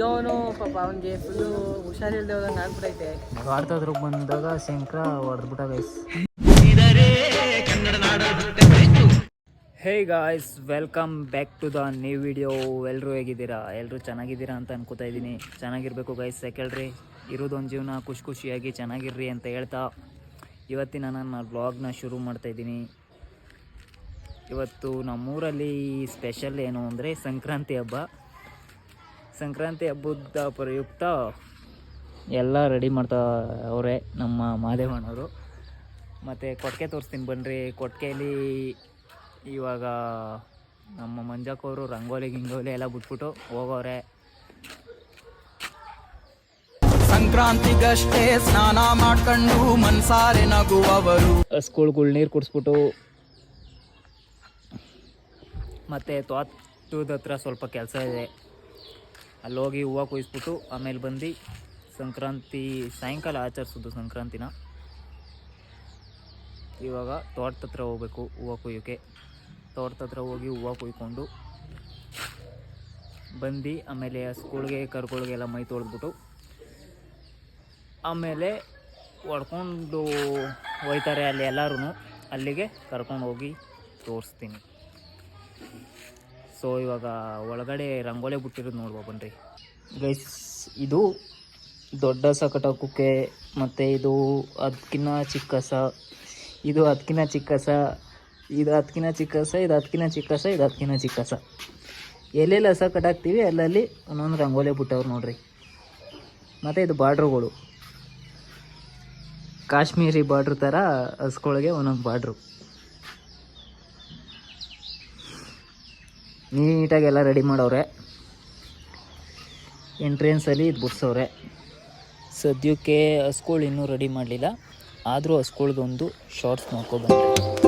ಪೂಜಾವನು ಪಾಪ ಅವನಿಗೆ ಫುಲ್ಲು ಹುಷಾರಿಲ್ದೆ ಹೋದಂಗೆ ಆಗ್ಬಿಟ್ಟೈತೆ ಆಡ್ತಾದ್ರು ಬಂದಾಗ Shankara ಹೊಡೆದ್ಬಿಟ್ಟ guys hey guys welcome back to the new video ಎಲ್ಲರೂ ಹೇಗಿದ್ದೀರಾ? ಎಲ್ಲರೂ ಚೆನ್ನಾಗಿದ್ದೀರಾ ಅಂತ ಅನ್ಕೋತಾ ಇದ್ದೀನಿ. ಚೆನ್ನಾಗಿರ್ಬೇಕು ಗೈಸ್ ಇರೋದು ಇರೋದೊಂದು ಜೀವನ ಖುಷಿ ಖುಷಿಯಾಗಿ ಚೆನ್ನಾಗಿರ್ರಿ ಅಂತ ಹೇಳ್ತಾ ಇವತ್ತಿನ ನನ್ನ ಬ್ಲಾಗ್ನ ಶುರು ಮಾಡ್ತಾ ಇದ್ದೀನಿ. ಇವತ್ತು ನಮ್ಮೂರಲ್ಲಿ ಸ್ಪೆಷಲ್ ಏನು ಅಂದರೆ ಸಂಕ್ರಾಂತಿ ಹಬ್ಬ. ಸಂಕ್ರಾಂತಿ ಹಬ್ಬದ ಪ್ರಯುಕ್ತ ಎಲ್ಲ ರೆಡಿ ಮಾಡ್ತಾ ಅವರೇ ನಮ್ಮ ಮಾದೇವಣ್ಣವರು. ಮತ್ತು ಕೊಟ್ಟಿಗೆ ತೋರಿಸ್ತೀನಿ ಬನ್ನಿರಿ ಕೊಟ್ಟಿಗೆಯಲ್ಲಿ ಇವಾಗ ನಮ್ಮ ಮಂಜಕ್ಕವರು ರಂಗೋಲಿ ಗಿಂಗೋಲಿ ಎಲ್ಲ ಬಿಟ್ಬಿಟ್ಟು ಹೋಗೋರೆ. ಸಂಕ್ರಾಂತಿಗಷ್ಟೇ ಸ್ನಾನ ಮಾಡ್ಕೊಂಡು ಮನ್ಸಾರೆ ನಗುವವರು. ಸ್ಕೂಲ್ಗಳು ನೀರು ಕುಡಿಸ್ಬಿಟ್ಟು ಮತ್ತು ತೋಟದ ಹತ್ರ ಸ್ವಲ್ಪ ಕೆಲಸ ಇದೆ. ಅಲ್ಲಿ ಹೋಗಿ ಹೂವು ಕುಯ್ಸ್ಬಿಟ್ಟು ಆಮೇಲೆ ಬಂದು ಸಂಕ್ರಾಂತಿ ಸಾಯಂಕಾಲ ಆಚರಿಸೋದು ಸಂಕ್ರಾಂತಿನ. ಇವಾಗ ತೋಟದ ಹತ್ರ ಹೋಗ್ಬೇಕು ಹೂವು ಕುಯ್ಯೋಕ್ಕೆ ತೋಟದ ಹತ್ರ ಹೋಗಿ ಹೂವು ಕುಯ್ಕೊಂಡು ಬಂದು ಆಮೇಲೆ ಸ್ಕೂಲ್ಗೆ ಕರ್ಕೊಳ್ಗೆಲ್ಲ ಮೈ ತೊಳೆದ್ಬಿಟ್ಟು ಆಮೇಲೆ ಹೊಡ್ಕೊಂಡು ಹೋಯ್ತಾರೆ ಅಲ್ಲಿ ಎಲ್ಲರೂ ಅಲ್ಲಿಗೆ ಕರ್ಕೊಂಡು ಹೋಗಿ ತೋರಿಸ್ತೀನಿ. ಸೊ ಇವಾಗ ಒಳಗಡೆ ರಂಗೋಲೆ ಬಿಟ್ಟಿರೋದು ನೋಡ್ಬೋ ಬನ್ರಿ. ಗೈಸ್ ಇದು ದೊಡ್ಡ ಸ ಕಟಾಕೋಕ್ಕೆ ಮತ್ತು ಇದು ಅದಕ್ಕಿನ್ನ ಚಿಕ್ಕಸ ಇದು ಅದಕ್ಕಿನ್ನ ಚಿಕ್ಕಸ ಇದು ಅದಕ್ಕಿನ್ನ ಚಿಕ್ಕಸ ಇದು ಅದಕ್ಕಿನ್ನ ಚಿಕ್ಕಸ ಇದು ಅದಕ್ಕಿನ್ನ ಚಿಕ್ಕಸ ಎಲ್ಲೆಲ್ಲಿ ಹಸ ಕಟ್ಟಾಕ್ತೀವಿ ಅಲ್ಲಲ್ಲಿ ಒಂದೊಂದು ರಂಗೋಲಿ ಬಿಟ್ಟವ್ರು ನೋಡ್ರಿ. ಮತ್ತು ಇದು ಬಾರ್ಡ್ರುಗಳು ಕಾಶ್ಮೀರಿ ಬಾರ್ಡ್ರ್ ಥರ ಹಸ್ಕೊಳಗೆ ಒಂದೊಂದು ಬಾರ್ಡ್ರು ನೀಟಾಗಿ ಎಲ್ಲ ರೆಡಿ ಮಾಡವ್ರೆ ಎಂಟ್ರೆನ್ಸಲ್ಲಿ ಇದು ಬಿಡ್ಸೋರೆ. ಸದ್ಯಕ್ಕೆ ಹಸ್ಗಳು ಇನ್ನೂ ರೆಡಿ ಮಾಡಲಿಲ್ಲ. ಆದರೂ ಹಸ್ಗಳ್ದೊಂದು ಶಾರ್ಟ್ಸ್ ನೋಡ್ಕೊಬಂದೆ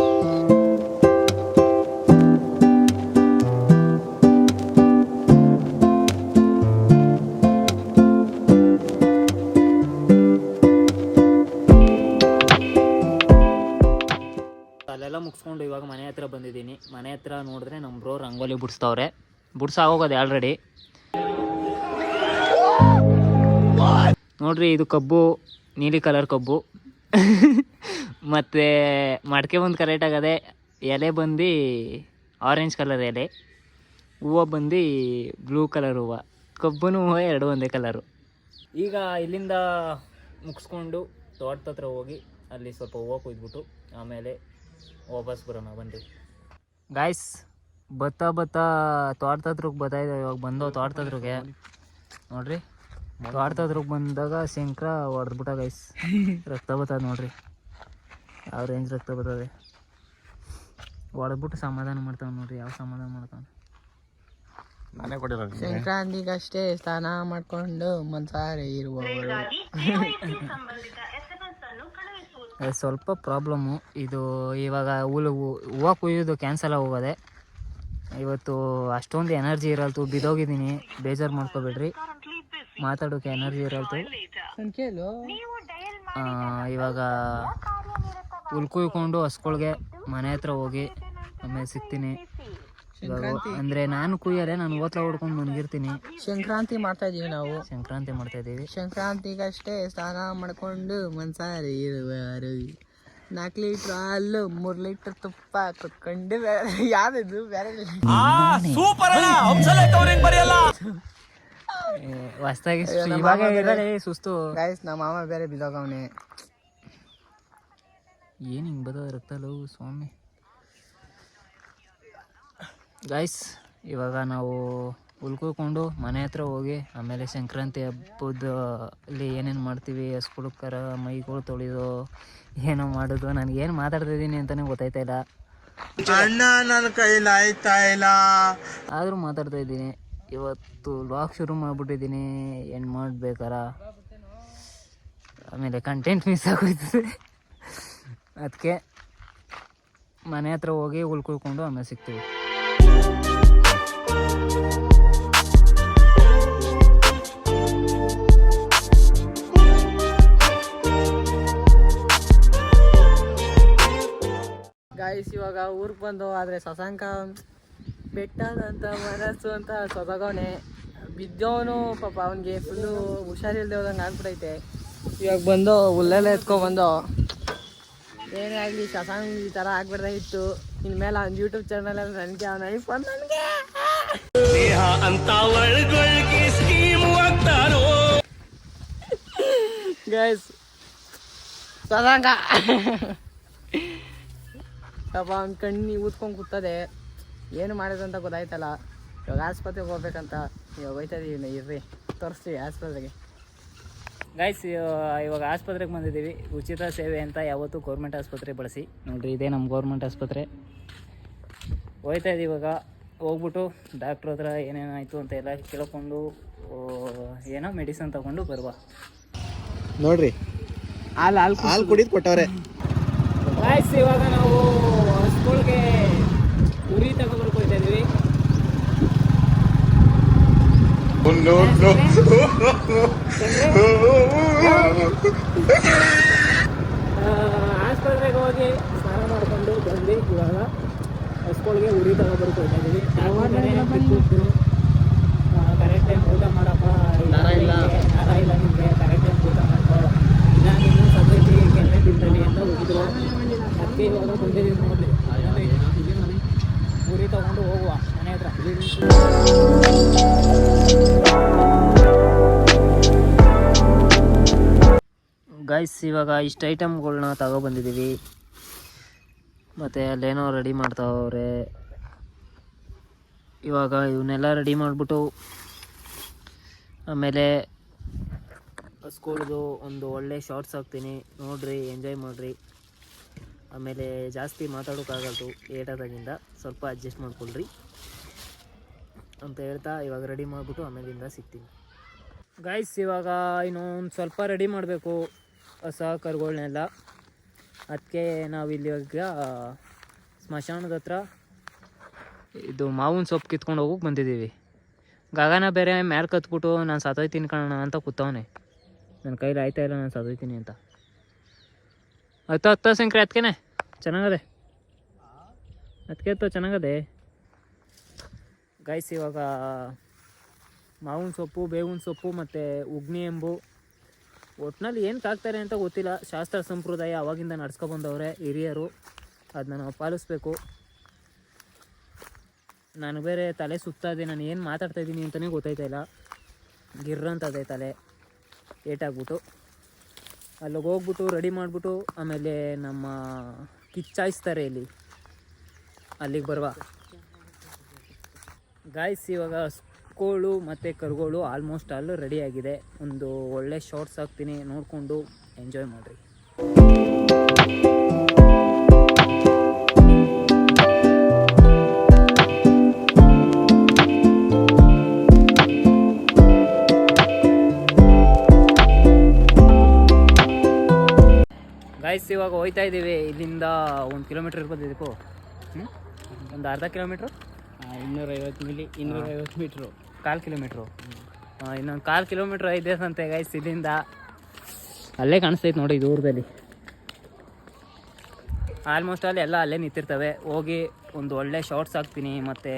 ಮನೆ ಹತ್ರ ನೋಡಿದ್ರೆ ನಮ್ಮ ಬ್ರೋ ರಂಗೋಲಿ ಬಿಡಿಸ್ತವ್ರೆ. ಬಿಡ್ಸಾಗೋಗೋದು ಆಲ್ರೆಡಿ ನೋಡ್ರಿ ಇದು ಕಬ್ಬು, ನೀಲಿ ಕಲರ್ ಕಬ್ಬು. ಮತ್ತು ಮಡಕೆ ಬಂದು ಕರೆಕ್ಟ್ ಆಗದೆ ಎಲೆ ಬಂದು ಆರೆಂಜ್ ಕಲರ್ ಎಲೆ, ಹೂವು ಬಂದು ಬ್ಲೂ ಕಲರ್ ಹೂವು. ಕಬ್ಬನು ಹೂವು ಎರಡು ಒಂದೇ ಕಲರು ಈಗ ಇಲ್ಲಿಂದ ಮುಗಿಸ್ಕೊಂಡು ತೋಟದ ಹತ್ರ ಹೋಗಿ ಅಲ್ಲಿ ಸ್ವಲ್ಪ ಹೂವು ಕುಯ್ದುಬಿಟ್ಟು ಆಮೇಲೆ ವಾಪಸ್ ಬರೋಣ, ಬನ್ರಿ. ಗಾಯ್ಸ್ ಬತ್ತಾ ಬತ್ತಾ ತೋಟದ್ರಿಗೆ ಬತ್ತಾಯಿದೆ ಇವಾಗ ಬಂದವು ತೋಟದ್ರಿಗೆ ನೋಡ್ರಿ ತೋಟದ್ರಿಗೆ ಬಂದಾಗ ಶಂಕ್ರ ಹೊಡೆದ್ಬಿಟ್ಟ ಗಾಯ್ಸ್ ರಕ್ತ ಬತ್ತದ ನೋಡ್ರಿ. ಯಾವ ರೇಂಜ್ ರಕ್ತ ಬರ್ತದೆ ಹೊಡೆದ್ಬಿಟ್ಟು ಸಮಾಧಾನ ಮಾಡ್ತಾವೆ ನೋಡ್ರಿ ಯಾವ ಸಮಾಧಾನ ಮಾಡ್ತಾವೆ ನಾನೇ ಸಂಕ್ರಾಂತಿಗಷ್ಟೇ ಸ್ನಾನ ಮಾಡ್ಕೊಂಡು ಮನ್ಸಾರೆ ಇರುವವರು. ಸ್ವಲ್ಪ ಪ್ರಾಬ್ಲಮ್ಮು ಇದು ಇವಾಗ ಹುಲ್ ಹೂವು ಕುಯ್ಯೋದು ಕ್ಯಾನ್ಸಲ್ ಆಗೋಗದೆ. ಇವತ್ತು ಅಷ್ಟೊಂದು ಎನರ್ಜಿ ಇರಲ್ತು. ಬಿದ್ದೋಗಿದ್ದೀನಿ. ಬೇಜಾರು ಮಾಡ್ಕೋಬೇಡ್ರಿ. ಮಾತಾಡೋಕೆ ಎನರ್ಜಿ ಇರಲ್ತು. ಇವಾಗ ಹುಲ್ ಕುಯ್ಕೊಂಡು ಹಸ್ಕೊಳ್ಗೆ ಮನೆ ಹತ್ರ ಹೋಗಿ ಆಮೇಲೆ ಸಿಗ್ತೀನಿ. ಅಂದರೆ ನಾನು ಕುಯ್ಯಲೆ ನಾನು ಓತ್ಲ ಹೊಡ್ಕೊಂಡು ಮನ್ಗಿರ್ತೀನಿ ಸಂಕ್ರಾಂತಿ ಮಾಡ್ತಾ ಇದೀವಿ ನಾವು. ಸಂಕ್ರಾಂತಿ ಮಾಡ್ತಾ ಇದೀವಿ. ಸಂಕ್ರಾಂತಿಗಷ್ಟೇ ಸ್ನಾನ ಮಾಡ್ಕೊಂಡು ಮನ್ಸಾರಿ ಇರುವರು ನಾಲ್ಕು ಲೀಟರ್ ಹಾಲು ಮೂರ್ ಲೀಟರ್ ತುಪ್ಪ ಕುತ್ಕೊಂಡು ಯಾವ್ದು ಬೇರೆ ಹೊಸ್ದಾಗಿ ಇವಾಗ ಸುಸ್ತು. ಗಾಯ್ಸ್ ನಮ್ಮ ಮಾಮ ಬೇರೆ ಬಿದ್ದೋಗವನೆ. ಏನು ಹಿಂಗೆ ಬದೋ ರಕ್ತಲು ಸ್ವಾಮಿ. ಗಾಯ್ಸ್ ಇವಾಗ ನಾವು ಉಳ್ಕೊಕೊಂಡು ಮನೆ ಹತ್ರ ಹೋಗಿ ಆಮೇಲೆ ಸಂಕ್ರಾಂತಿ ಹಬ್ಬದ ಅಲ್ಲಿ ಏನೇನು ಮಾಡ್ತೀವಿ ಹಸ್ಕೊಳಕ್ಕಾರ ಮೈಗಳು ತೊಳೆದು ಏನೋ ಮಾಡೋದು ನನಗೆ ಏನು ಮಾತಾಡ್ತಾ ಇದ್ದೀನಿ ಅಂತಲೇ ಗೊತ್ತಾಯ್ತಾ ಇಲ್ಲ. ಅಣ್ಣ ನನ್ನ ಕೈಲಿ ಆಯ್ತಾ ಇಲ್ಲ? ಆದರೂ ಮಾತಾಡ್ತಾ ಇದ್ದೀನಿ ಇವತ್ತು ಲಾಕ್ ಶುರು ಮಾಡಿಬಿಟ್ಟಿದ್ದೀನಿ ಏನು ಮಾಡಬೇಕಾರ? ಆಮೇಲೆ ಕಂಟೆಂಟ್ ಮಿಸ್ ಆಗೋಯ್ತದೆ. ಅದಕ್ಕೆ ಮನೆ ಹತ್ರ ಹೋಗಿ ಉಳ್ಕೊಳ್ಕೊಂಡು ಆಮೇಲೆ ಸಿಗ್ತೀವಿ. ಗಾಯ್ಸ್ ಇವಾಗ ಊರಿಗೆ ಬಂದು, ಆದರೆ ಶಶಾಂಕ ಬೆಟ್ಟದಂತ ಮನಸ್ಸು ಅಂತ ಸೊದಗವನೆ ಬಿದ್ದವನು ಪಾಪ ಅವನಿಗೆ ಫುಲ್ಲು ಹುಷಾರಿಲ್ದೆ ಹೋದಂಗೆ ಆಗ್ಬಿಟ್ಟೈತೆ ಇವಾಗ ಬಂದು, ಹುಲ್ಲೆಲ್ಲ ಎತ್ಕೊಬಂದು ಏನೇ ಆಗಲಿ ಶಶಾಂಕ್ ಈ ಥರ ಆಗ್ಬಿಡ್ದಾಗಿತ್ತು. ಇನ್ಮೇಲೆ ಅವ್ನ ಯೂಟ್ಯೂಬ್ ಚಾನಲ್ ನನಗೆ. ಅವನ ಐಫೋನ್ ನನಗೆ ಗೈಸ್ ಶಶಾಂಕ ಪಾಪ ಅವ್ನ ಕಣ್ಣಿ ಊದ್ಕೊಂಡು ಕೂತದೆ. ಏನು ಮಾಡಿದಂತ ಅಂತ ಗೊತ್ತಾಯ್ತಲ್ಲ? ಇವಾಗ ಆಸ್ಪತ್ರೆಗೆ ಹೋಗ್ಬೇಕಂತ. ಇವಾಗ ಹೋಯ್ತಾ ಇರ್ರಿ. ತೋರಿಸ್ತೀವಿ ಆಸ್ಪತ್ರೆಗೆ. ಗೈಸ್ ಇವಾಗ ಆಸ್ಪತ್ರೆಗೆ ಬಂದಿದ್ದೀವಿ. ಉಚಿತ ಸೇವೆ ಅಂತ ಯಾವತ್ತೂ ಗೌರ್ಮೆಂಟ್ ಆಸ್ಪತ್ರೆ ಬಳಸಿ. ನೋಡ್ರಿ ಇದೇ ನಮ್ಮ ಗೌರ್ಮೆಂಟ್ ಆಸ್ಪತ್ರೆ. ಹೋಯ್ತಾ ಇದ್ದೀವಿ ಇವಾಗ. ಹೋಗ್ಬಿಟ್ಟು ಡಾಕ್ಟ್ರ್ ಹತ್ರ ಏನೇನಾಯಿತು ಅಂತ ಎಲ್ಲ ಕೇಳ್ಕೊಂಡು ಏನೋ ಮೆಡಿಸನ್ ತಗೊಂಡು ಬರುವ. ನೋಡ್ರಿ ಹಾಲು ಹಾಲು ಹಾಲು ಕುಡಿದು ಕೊಟ್ಟವ್ರೆ ಗಾಯ್ಸ್ ಇವಾಗ ನಾವು ಸ್ಕೂಲ್ಗೆ ಉರಿ ತಗೊಂಡ್ಬರ್ಕ್ ಹೋಗ್ತಾ ಇದೀವಿ ಆಸ್ಪತ್ರೆಗೆ ಹೋಗಿ ಸ್ನಾನ ಮಾಡ್ಕೊಂಡು ಬಂದು ಇವಾಗ. ಸ್ಕೂಲ್ಗೆ ಉರಿ ತಗೊಂಡ್ಬರ್ಕ್ ಹೋಗ್ತಾ ಇದ್ದೀವಿ ಕರೆಕ್ಟ್ ಟೈಮ್ ಊಟ ಮಾಡಪ್ಪ. ನರ ಇಲ್ಲ. ನರ ಇಲ್ಲ ನಿಮಗೆ. ಕರೆಕ್ಟ್ ಟೈಮ್ ಊಟ ಮಾಡ್ಕೊ. ಇಲ್ಲ ನೀನು ಸದ್ಯಕ್ಕೆ ಕೆಮ್ಮೆ ತಿಂತಾನೆ ಅಂತ ಹೋಗಿದ್ರು. ಅದಕ್ಕೆ ಇವಾಗ ಬಂದಿದ್ದೀವಿ ನೋಡ್ರಿ. ಉರಿ ತಗೊಂಡು ಹೋಗುವ ಮನೆ ಹತ್ರ. ಗೈಸ್ ಇವಾಗ ಇಷ್ಟು ಐಟಮ್ಗಳನ್ನ ತಗೊಬಂದಿದ್ದೀವಿ ಮತ್ತು ಅಲ್ಲೇನೋ ರೆಡಿ ಮಾಡ್ತಾವ್ರೆ. ಇವಾಗ ಇವನ್ನೆಲ್ಲ ರೆಡಿ ಮಾಡಿಬಿಟ್ಟು, ಆಮೇಲೆ ಸ್ಕೂಲ್ದು ಒಂದು ಒಳ್ಳೆ ಶಾರ್ಟ್ಸ್ ಹಾಕ್ತೀನಿ. ನೋಡ್ರಿ ಎಂಜಾಯ್ ಮಾಡಿರಿ. ಆಮೇಲೆ ಜಾಸ್ತಿ ಮಾತಾಡೋಕ್ಕಾಗಲ್ದು ಏಟಾದಾಗಿಂದ ಸ್ವಲ್ಪ ಅಡ್ಜಸ್ಟ್ ಮಾಡ್ಕೊಳ್ರಿ ಅಂತ ಹೇಳ್ತಾ ಇವಾಗ ರೆಡಿ ಮಾಡಿಬಿಟ್ಟು ಆಮೇಲಿಂದ ಸಿಗ್ತೀನಿ. ಗಾಯ್ಸ್ ಇವಾಗ ಇನ್ನೊಂದು ಸ್ವಲ್ಪ ರೆಡಿ ಮಾಡಬೇಕು ಹೊಸ ಕರುಗಳನ್ನೆಲ್ಲ ಅದಕ್ಕೆ ಇಲ್ಲಿ ಇವಾಗ ಸ್ಮಶಾನದ ಹತ್ರ ಇದು ಮಾವಿನ ಸೊಪ್ಪು ಕಿತ್ಕೊಂಡು ಹೋಗೋಕೆ ಬಂದಿದ್ದೀವಿ. ಗಗನ ಬೇರೆ ಮ್ಯಾಲೆ ಕತ್ಬಿಟ್ಟು ನಾನು ಸತ್ತೋಯ್ತೀನಿ ಕಣ ಅಂತ ಕೂತವನೆ. ನನ್ನ ಕೈಲಿ ಆಯ್ತಾ ಇಲ್ಲ, ನಾನು ಸತ್ತೋಯ್ತೀನಿ ಅಂತ. ಹತ್ತು ಹತ್ತು ಸಂಕ್ರೆ ಅದಕ್ಕೇನೆ ಚೆನ್ನಾಗದೆ? ಅದಕ್ಕೆ ಹತ್ತು ಚೆನ್ನಾಗದೆ? ಗೈಸ್ ಇವಾಗ ಮಾವಿನ ಸೊಪ್ಪು, ಬೇವಿನ ಸೊಪ್ಪು ಮತ್ತು ಉಗ್ನಿ ಎಂಬು. ಒಟ್ಟಿನಲ್ಲಿ ಏನು ತಾಕ್ತಾರೆ ಅಂತ ಗೊತ್ತಿಲ್ಲ. ಶಾಸ್ತ್ರ ಸಂಪ್ರದಾಯ ಅವಾಗಿಂದ ನಡ್ಸ್ಕೊಬಂದವ್ರೆ ಹಿರಿಯರು. ಅದನ್ನ ನಾವು ಪಾಲಿಸ್ಬೇಕು. ನಾನು ಬೇರೆ ತಲೆ ಸುತ್ತಾ ಇದೆ ನಾನು ಏನು ಮಾತಾಡ್ತಾ ಇದ್ದೀನಿ ಅಂತಲೇ ಗೊತ್ತಾಯ್ತಾ ಇಲ್ಲ. ಗಿರ್ರಂತದೆ ತಲೆ. ಏಟಾಗ್ಬಿಟ್ಟು. ಅಲ್ಲಿಗೆ ಹೋಗ್ಬಿಟ್ಟು ರೆಡಿ ಮಾಡಿಬಿಟ್ಟು, ಆಮೇಲೆ ನಮ್ಮ ಕಿಚ್ಚಾಯಿಸ್ತಾರೆ ಇಲ್ಲಿ. ಅಲ್ಲಿಗೆ ಬರುವ. ಗಾಯ್ಸ್ ಇವಾಗ ಸ್ಕೋಳು ಮತ್ತು ಕರುಗಳು ಆಲ್ಮೋಸ್ಟ್ ಆಲ್ ರೆಡಿಯಾಗಿದೆ ಒಂದು ಒಳ್ಳೆ ಶಾರ್ಟ್ಸ್ ಹಾಕ್ತೀನಿ, ನೋಡಿಕೊಂಡು ಎಂಜಾಯ್ ಮಾಡಿರಿ. ಗಾಯ್ಸ್ ಇವಾಗ ಹೋಯ್ತಾ ಇದ್ದೀವಿ. ಇಲ್ಲಿಂದ ಒಂದು ಕಿಲೋಮೀಟ್ರ್ ಇರ್ಬೋದು ಇದಕ್ಕೂ. ಹ್ಞೂ ಒಂದು ಅರ್ಧ ಕಿಲೋಮೀಟ್ರು ಇನ್ನೂರೈವತ್ತು ಮಿಲಿ ಇನ್ನೂರೈವತ್ತು ಮೀಟ್ರು ಕಾಲು ಕಿಲೋಮೀಟ್ರು ಇನ್ನೊಂದು ಕಾಲು ಕಿಲೋಮೀಟ್ರ್ ಐದೆ ಅಂತೆ ಗೈಸ್ ಇಲ್ಲಿಂದ. ಅಲ್ಲೇ ಕಾಣಿಸ್ತೈತೆ ನೋಡಿ ದೂರದಲ್ಲಿ. ಆಲ್ಮೋಸ್ಟ್ ಅಲ್ಲಿ ಎಲ್ಲ ಅಲ್ಲೇ ನಿಂತಿರ್ತವೆ. ಹೋಗಿ ಒಂದು ಒಳ್ಳೆ ಶಾರ್ಟ್ಸ್ ಹಾಕ್ತೀನಿ ಮತ್ತು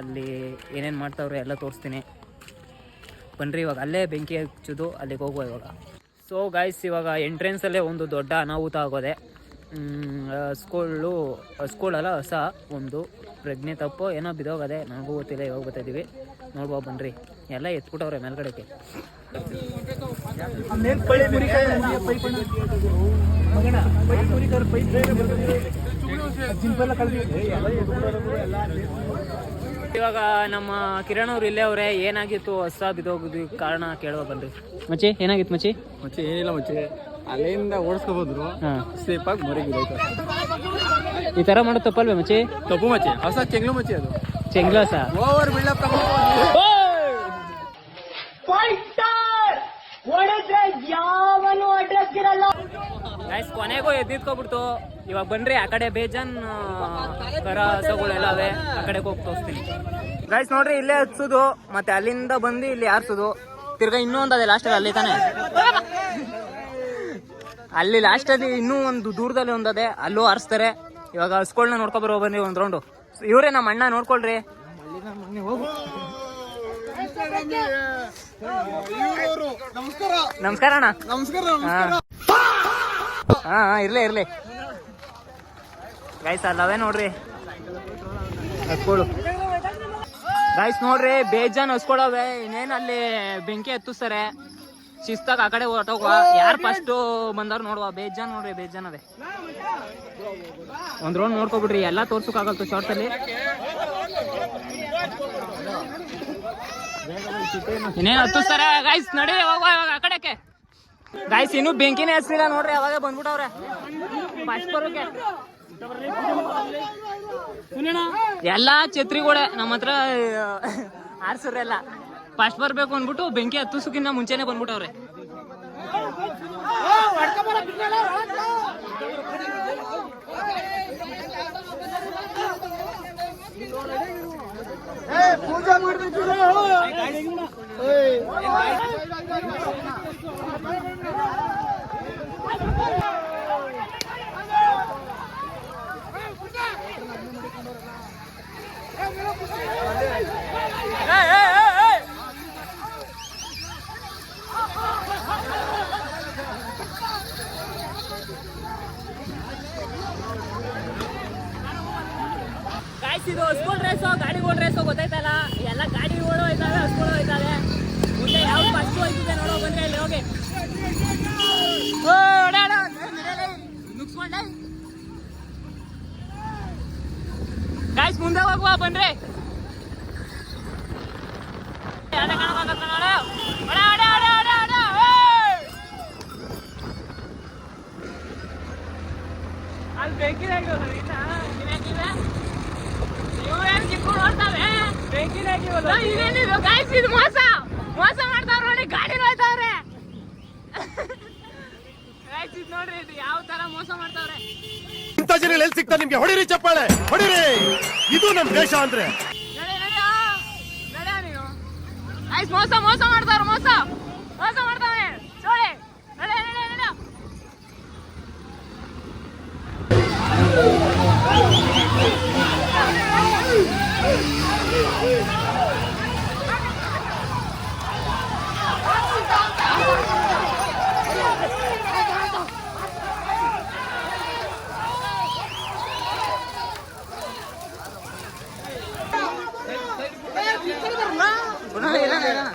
ಅಲ್ಲಿ ಏನೇನು ಮಾಡ್ತಾವ್ರೆ ಎಲ್ಲ ತೋರಿಸ್ತೀನಿ. ಬನ್ನಿರಿ ಇವಾಗ. ಅಲ್ಲೇ ಬೆಂಕಿ ಹಚ್ಚೋದು ಅಲ್ಲಿಗೆ ಹೋಗುವ ಇವಾಗ. ಸೊ ಗಾಯ್ಸ್ ಇವಾಗ ಎಂಟ್ರೆನ್ಸಲ್ಲೇ ಒಂದು ದೊಡ್ಡ ಅನಾಹುತ ಆಗೋದೆ. ಸ್ಕೂಲು ಸ್ಕೂಲಲ್ಲ ಹೊಸ ಒಂದು ಪ್ರಜ್ಞೆ ತಪ್ಪು ಏನೋ ಬಿದೋಗದೆ ನನಗೂ ಗೊತ್ತಿಲ್ಲ, ಇವಾಗ ಬರ್ತಾಯಿದ್ದೀವಿ ನೋಡ್ಬೋ, ಬನ್ರಿ. ಎಲ್ಲ ಎತ್ಬಿಟ್ಟವ್ರೆ ಮೇಲ್ಗಡೆಗೆ. ಇವಾಗ ನಮ್ಮ ಕಿರಣ್ ಅವ್ರು ಇಲ್ಲೇ ಅವ್ರೆ ಏನಾಗಿತ್ತು ಹೊಸ ಬಿದೋಗುದು ಕಾರಣ ಕೇಳುವ ಬಂದ್ರಿ ಮಚ್ಚಿ ಏನಾಗಿತ್ತು ಮಚ್ಚಿ? ಮಚ್ಚಿ ಏನಿಲ್ಲ ಮಚ್ಚಿ. ಅಲ್ಲಿಂದ ಓಡಿಸ್ಕೊಬೋದ್ರು ಹಾಂ. ಸೇಫ್ ಆಗಿ ಮರಿ ಬಿದ್ದೈತೆ ಈ ತರ ಮಾಡೋದು ತಪ್ಪಲ್ವೇ ಮಚ್ಚಿ? ತಪ್ಪು ಮಚ್ಚಿ ಹೊಸ ಚೆಂಗ್ಲು ಮಚ್ಚಿ ಅದು. ಚೆಂಗ್ಲಾಸ ಓವರ್ ಬಿಲ್ಡಪ್ ಗೈಸ್ ಕೊನೆಗೂ ಎದ್ದಿದ್ಕೊಬಿಡ್ತು. ಇವಾಗ ಬನ್ರಿ ಆ ಕಡೆ ಬೇಜನ್ ಕರ ಹಸುಗಳೆಲ್ಲ ಅವೆ ಆ ಕಡೆಗೆ ಹೋಗಿ ತೋರಿಸ್ತೀನಿ. ಗೈಸ್ ನೋಡ್ರಿ ಇಲ್ಲೇ ಹಚ್ಚುದು ಮತ್ತೆ ಅಲ್ಲಿಂದ ಬಂದು ಇಲ್ಲಿ ಹಾರ್ಸುದು ತಿರ್ಗಾ ಇನ್ನೂ ಒಂದು ಅದೇ ಲಾಸ್ಟಲ್ಲಿ ಅಲ್ಲಿ ತಾನೆ? ಅಲ್ಲಿ ಲಾಸ್ಟಲ್ಲಿ ಇನ್ನೂ ಒಂದು ದೂರದಲ್ಲಿ ಒಂದದೆ ಅಲ್ಲೂ ಹಾರಿಸ್ತಾರೆ ಇವಾಗ ಹಸ್ಗಳನ್ನ ನೋಡ್ಕೊಬರೋ ಬನ್ನಿ ಒಂದು ರೌಂಡು ಇವರೇ ನಮ್ಮ ಅಣ್ಣ ನೋಡ್ಕೊಳ್ರಿ. ನಮಸ್ಕಾರ. ಅಣ್ಣ. ನಮಸ್ಕಾರ ಹಾ ಇರ್ಲಿ ಇರ್ಲಿ. ಗೈಸ್ ಅಲ್ಲವೇ ನೋಡ್ರಿ. ಗೈಸ್ ನೋಡ್ರಿ, ಬೇಜಾನ್ ಹಸ್ಕೊಳವೆ. ಇನ್ನೇನ್ ಅಲ್ಲಿ ಬೆಂಕಿ ಎತ್ತಿಸ್ತಾರೆ. ಶಿಸ್ತಾಗ ಆ ಕಡೆ ಹೊರಟೋಗುವ. ಯಾರು ಫಸ್ಟ್ ಬಂದವ್ರು ನೋಡುವ. ಬೇಜಾನ್ ನೋಡ್ರಿ, ಬೇಜಾನ್ ಅದೇ. ಒಂದ್ ರೌಂಡ್ ನೋಡ್ಕೊಬಿಡ್ರಿ. ಎಲ್ಲ ತೋರ್ಸಕ್ಕಾಗಲ್ತು ಶಾರ್ಟ್ ಅಲ್ಲಿ. ಇನ್ನೇನ್ ಹತ್ತಿಸ್ತಾರೆ? ಗೈಸ್ ನಡಿ, ಹೋಗುವ ಇವಾಗ ಆ ಕಡೆಗೆ ಗಾಯ್ಸ್ ಇನ್ನು ಬೆಂಕಿನೇ ಹಚ್ಚಿಲ್ಲ ನೋಡ್ರಿ, ಅವಾಗ ಬಂದ್ಬಿಟ್ಟವ್ರೆ. ಎಲ್ಲಾ ಛತ್ರಿ ಎಲ್ಲಾ ಛತ್ರಿಗಳೇ, ನಮ್ಮ ಹತ್ರ ಆರ್ಸ್ರೆಲ್ಲ. ಫಸ್ಟ್ ಬರ್ಬೇಕು ಅಂದ್ಬಿಟ್ಟು ಬೆಂಕಿ ಹತ್ತಿಸೋಕ್ಕಿಂತ ಮುಂಚೆನೆ ಬಂದ್ಬಿಟ್ಟವ್ರೆ ಗಾಯ್ಸ್ ಇದು ಸ್ಕೂಲ್ ರೇಸು ಗಾಡಿಗಳ ರೇಸು ಗೊತ್ತಾಯ್ತಲ್ಲ? ಎಲ್ಲ ಗಾಡಿಗಳು ಹೋಯ್ತಾವೆ ಹಸ್ಗಳು ಹೋಯ್ತಾವೆ ಮುಂದೆ ಯಾವ ಫಸ್ಟ್ ಹೋಯ್ತಿದೆ ನೋಡೋ, ಬಂದ್ರೆ ಇಲ್ಲಿ ಹೋಗಿ. ಗಾಯ್ಸ್ ಮುಂದೆ ಹೋಗುವ ಬನ್ರಿ ಮೋಸ ಮೋಸ ಮಾಡ್ತಾವ್ರ ನೋಡಿ ಗಾಡಿ ಹೋಯ್ತಾವ್ರೆ ನೋಡ್ರಿ ಇದು ಯಾವ ತರ ಮೋಸ ಮಾಡ್ತಾವ್ರೆ ಇಂಥ ಜನ ಎಲ್ಲಿ ಸಿಗ್ತಾರೆ ನಿಮ್ಗೆ? ಹೊಡಿರಿ ಚಪ್ಪಾಳೆ, ಹೊಡಿರಿ. ಇದು ನಮ್ ದೇಶ ಅಂದ್ರೆ. ಮೋಸ ಮೋಸ ಮಾಡ್ತಾರ ಮೋಸ. ಮೋಸ 啊来了来了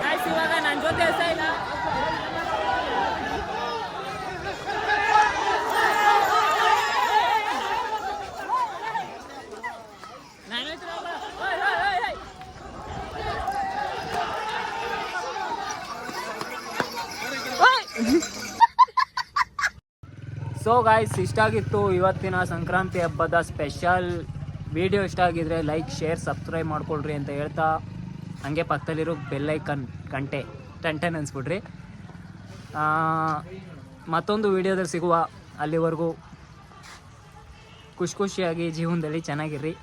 ಗಾಯ್ಸ್ ಇವಾಗ ನನ್ನ ಜೊತೆ ಎಸ ಇಲ್ಲ ಸೊ ಗಾಯ್ಸ್ ಇಷ್ಟ ಆಗಿತ್ತು ಇವತ್ತಿನ ಸಂಕ್ರಾಂತಿ ಹಬ್ಬದ ಸ್ಪೆಷಲ್ ವಿಡಿಯೋ ಇಷ್ಟ ಆಗಿದ್ರೆ ಲೈಕ್ ಶೇರ್ ಸಬ್ಸ್ಕ್ರೈಬ್ ಮಾಡ್ಕೊಳ್ರಿ ಅಂತ ಹೇಳ್ತಾ. ಹಂಗೆ ಪಕ್ಕದಲ್ಲಿರೋ ಬೆಲ್ಲೈಕನ್ ಗಂಟೆ, ಟೆನ್ ಅನ್ಸ್ಬಿಡ್ರಿ. ಮತ್ತೊಂದು ವಿಡಿಯೋದಲ್ಲಿ ಸಿಗುವ ಅಲ್ಲಿವರೆಗೂ. ಖುಷಿ ಖುಷಿಯಾಗಿ ಜೀವನದಲ್ಲಿ ಚೆನ್ನಾಗಿರ್ರಿ.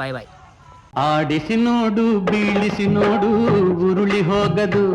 ಬಾಯ್ ಬಾಯ್ ಆಡಿಸಿ ನೋಡು, ಬೀಳಿಸಿ ನೋಡು, ಉರುಳಿ ಹೋಗದು.